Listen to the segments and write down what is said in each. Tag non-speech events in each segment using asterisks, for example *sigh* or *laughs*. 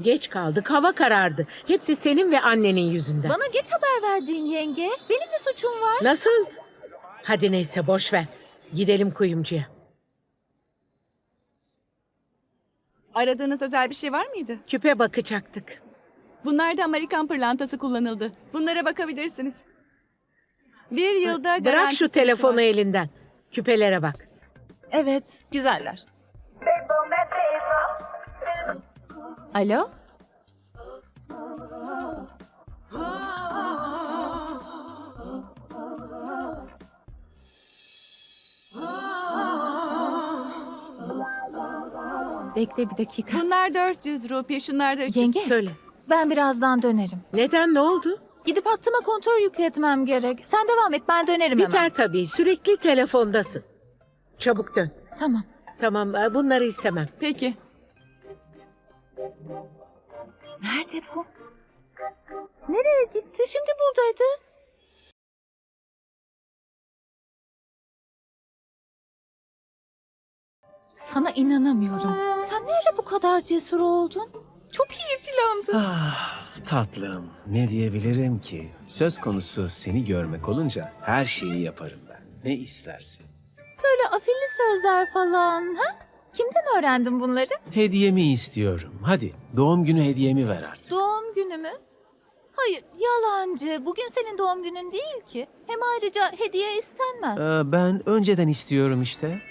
Geç kaldık, hava karardı. Hepsi senin ve annenin yüzünden. Bana geç haber verdin yenge. Benim mi suçum var? Nasıl? Hadi neyse boş ver. Gidelim kuyumcuya. Aradığınız özel bir şey var mıydı? Küpe bakacaktık. Bunlarda Amerikan pırlantası kullanıldı. Bunlara bakabilirsiniz. Bir yılda Bırak garanti şu telefonu var. elinden. Küpelere bak. Evet, güzeller. Alo? Bekle bir dakika. Bunlar 400 rupi, şunlar da 300. Yenge, Söyle. ben birazdan dönerim. Neden ne oldu? Gidip aklıma kontör yükletmem gerek. Sen devam et, ben dönerim hemen. Biter tabii. Sürekli telefondasın. Çabuk dön. Tamam. Tamam e, bunları istemem. Peki. Nerede bu? Nereye gitti? Şimdi buradaydı. Sana inanamıyorum. Sen ne ara bu kadar cesur oldun? Çok iyi plandı. Ah tatlım ne diyebilirim ki? Söz konusu seni görmek olunca her şeyi yaparım ben. Ne istersin? Böyle afilli sözler falan. Ha? Kimden öğrendin bunları? Hediyemi istiyorum. Hadi doğum günü hediyemi ver artık. Doğum günü mü? Hayır, yalancı. Bugün senin doğum günün değil ki. Hem ayrıca hediye istenmez. Ee, ben önceden istiyorum işte.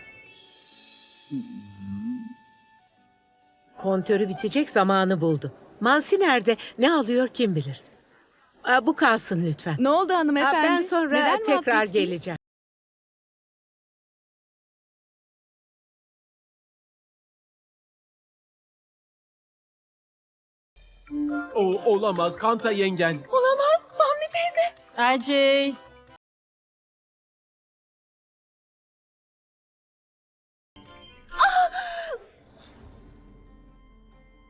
Kontörü bitecek zamanı buldu. Mansi nerede? Ne alıyor kim bilir. Aa, bu kalsın lütfen. Ne oldu Aa, hanımefendi? ben sonra Neden tekrar vazgeçtiniz? geleceğim. O olamaz Kanta yengen. Olamaz. Bambi teyze. Acey.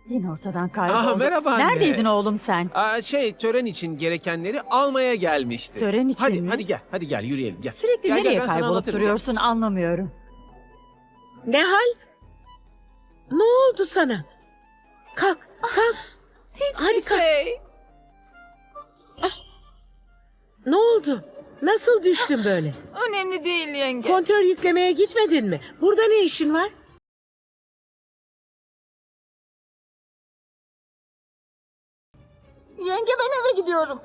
Yine ortadan kayboldu. Aa, merhaba anne. Neredeydin oğlum sen? Aa, şey tören için gerekenleri almaya gelmişti. Tören için hadi, mi? Hadi gel hadi gel yürüyelim gel. Sürekli Gel, gel, nereye ben sana kaybolup anlatırım, duruyorsun anlamıyorum. Ne hal? Ne oldu sana? Şey. Ne oldu? Nasıl düştün böyle? Önemli değil yenge. Kontör yüklemeye gitmedin mi? Burada ne işin var? Yenge ben eve gidiyorum.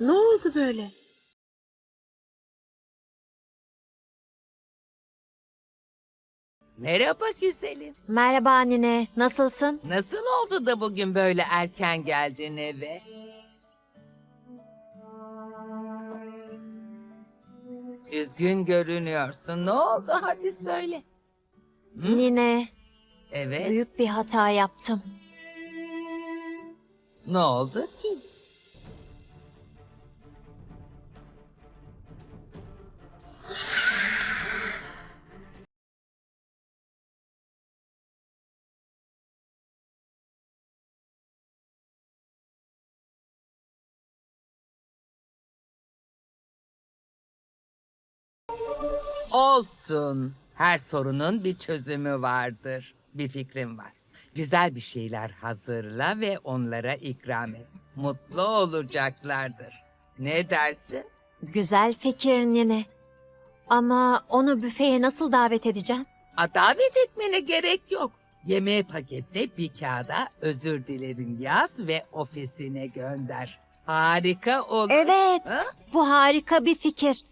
Ne oldu böyle? Merhaba güzelim. Merhaba annene, nasılsın? Nasıl oldu da bugün böyle erken geldin eve? Üzgün görünüyorsun. Ne oldu? Hadi söyle. Hı? Nine, Evet. büyük bir hata yaptım. Ne oldu ki? Olsun. Her sorunun bir çözümü vardır. Bir fikrim var. Güzel bir şeyler hazırla ve onlara ikram et. Mutlu olacaklardır. Ne dersin? Güzel fikir Nine. Ama onu büfeye nasıl davet edeceğim? A, davet etmene gerek yok. Yemeği paketle bir kağıda özür dilerim yaz ve ofisine gönder. Harika olur. Evet, Ha? bu harika bir fikir.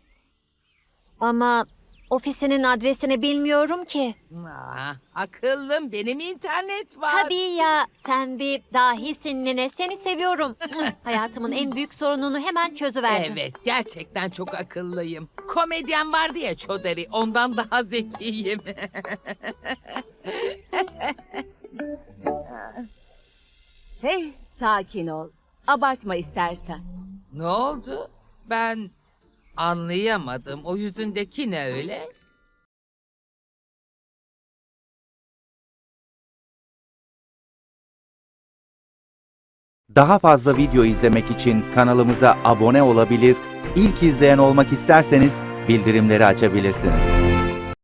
Ama ofisinin adresini bilmiyorum ki. Aa, akıllım benim internet var. Tabii ya, sen bir dahisin Nine, seni seviyorum. *laughs* Hayatımın en büyük sorununu hemen çözüverdin. Evet gerçekten çok akıllıyım. Komedyen vardı ya Çodari ondan daha zekiyim. *laughs* Hey sakin ol. Abartma istersen. ne oldu? Ben anlayamadım. O yüzündeki ne öyle? Daha fazla video izlemek için kanalımıza abone olabilir, ilk izleyen olmak isterseniz bildirimleri açabilirsiniz.